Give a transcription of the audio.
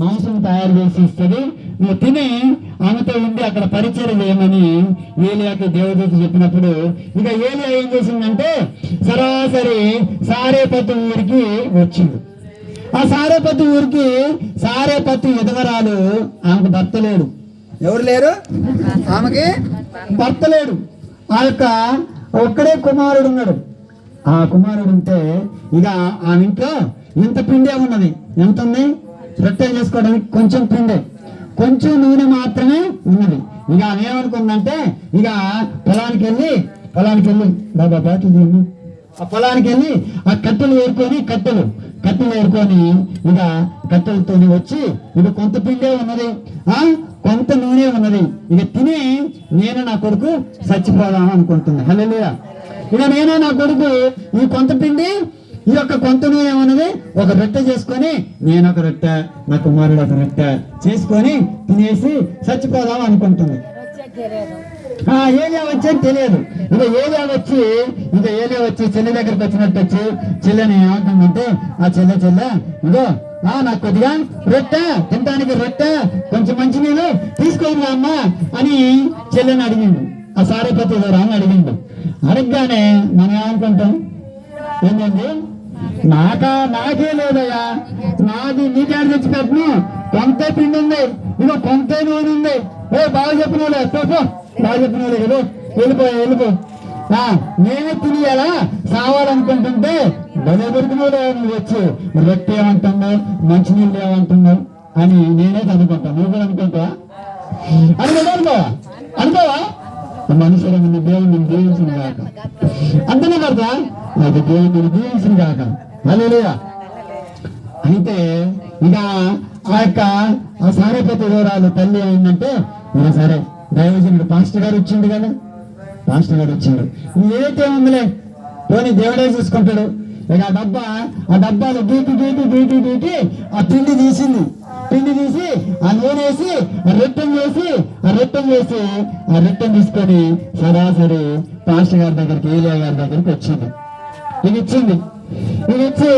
మాంసం తయారు చేసి ఇస్తుంది. నువ్వు తిని ఆమెతో ఉండి అక్కడ పరిచయం చేయమని ఏలియాకి దేవదూత చెప్పినప్పుడు ఇక ఏలియా ఏం చేసిందంటే సరాసరి సారేపతి ఊరికి వచ్చింది. ఆ సారేపతి ఊరికి సారేపతి ఎదవరాలు ఆమెకు భర్త లేడు. ఎవరు లేరు? ఆమెకి? భర్త లేడు. ఆ యొక్క ఒక్కడే కుమారుడు ఉన్నాడు. ఆ కుమారుడు ఉంటే ఇక ఆ ఇంట్లో ఇంత పిండే ఉన్నది ఎంత ఉంది రొట్టెలు చేసుకోవడానికి కొంచెం పిండే కొంచెం నూనె మాత్రమే ఉన్నది. ఇక ఆమె ఏమనుకుందంటే ఇక పొలానికి వెళ్ళి పొలానికి వెళ్ళి బాబా బాటిల్ తీయండి ఆ పొలానికి వెళ్ళి ఆ కట్టెలు ఏరుకొని కట్టెలు కట్టెలు ఏరుకొని ఇక కట్టెలతో వచ్చి ఇక కొంత పిండే ఉన్నది. ఆ కొంత నూనె ఉన్నది. ఇక తిని నేను నా కొడుకు చచ్చిపోదాం అనుకుంటుంది హలో ఇక నేను నా కొడుకు ఈ కొంత పిండి ఈ యొక్క కొంత నూనె ఉన్నది ఒక రొట్టె చేసుకొని నేను ఒక రొట్టె నా కుమారుడు ఒక రొట్టె చేసుకొని తినేసి చచ్చిపోదాం అనుకుంటుంది. ఆ ఏలియా వచ్చేది తెలియదు. ఇక ఏలియా వచ్చి ఇక ఏలియా వచ్చి చెల్లి దగ్గరికి వచ్చినట్టు వచ్చి చెల్లెని ఏమంటుందంటే ఆ చెల్లె చెల్లె ఇదో ఆ నాకు కొద్దిగా రొట్టె తినడానికి రొట్టె కొంచెం మంచి నీళ్ళు తీసుకోండి అమ్మా అని చెల్లెని అడిగిండు. ఆ సారేపతి రాని అడిగిండు. అడగగానే మనం ఏమనుకుంటాం? ఏంటండి? నాకా నాకే లేదయ్యా. నాది నీకేడ తెచ్చి పెట్టను. కొంత పిండి ఉంది. ఇదో కొంత నూనె ఉంది. ఏ బాగా చెప్పినోలే పో బాగా చెప్పినోలే కదా. వెళ్ళిపో వెళ్ళిపో. నేను నేనే తినేయాలా సావాలనుకుంటుంటే భలే దొరికినోలే నువ్వు వచ్చి. రొట్టె ఏమంటున్నావు మంచినీళ్ళు ఏమంటున్నావు అని నేనే అనుకుంటా నువ్వు కూడా అనుకుంటావా? అనుకోవా అనుకోవా? అనుకోవా మనుషుల దేవుని దీవించిన కాక అంతనే కదా అది దేవుని దీవించిన కాక హల్లెలూయా. అయితే ఇక ఆ యొక్క ఆ సారేపతి వివరాలు తల్లి ఏంటంటే ఇలా సరే దైవజనుడు పాస్టర్ గారు వచ్చిండు కదా. పాస్టర్ గారు వచ్చిండు. ఏదైతే ఉందిలే పోనీ దేవుడే చూసుకుంటాడు. ఇక ఆ డబ్బా ఆ డబ్బాలు గీటి గీటి గీటి గీటి ఆ పిండి తీసింది. పిండి తీసి ఆ నూనె వేసి ఆ రొట్టెం చేసి ఆ రొట్టెం చేసి ఆ రొట్టెం తీసుకొని సరాసరి పాస్టర్ గారి దగ్గరికి ఏలియా గారి దగ్గరికి వచ్చింది. ఇది ఇచ్చింది. ఇది ఇచ్చి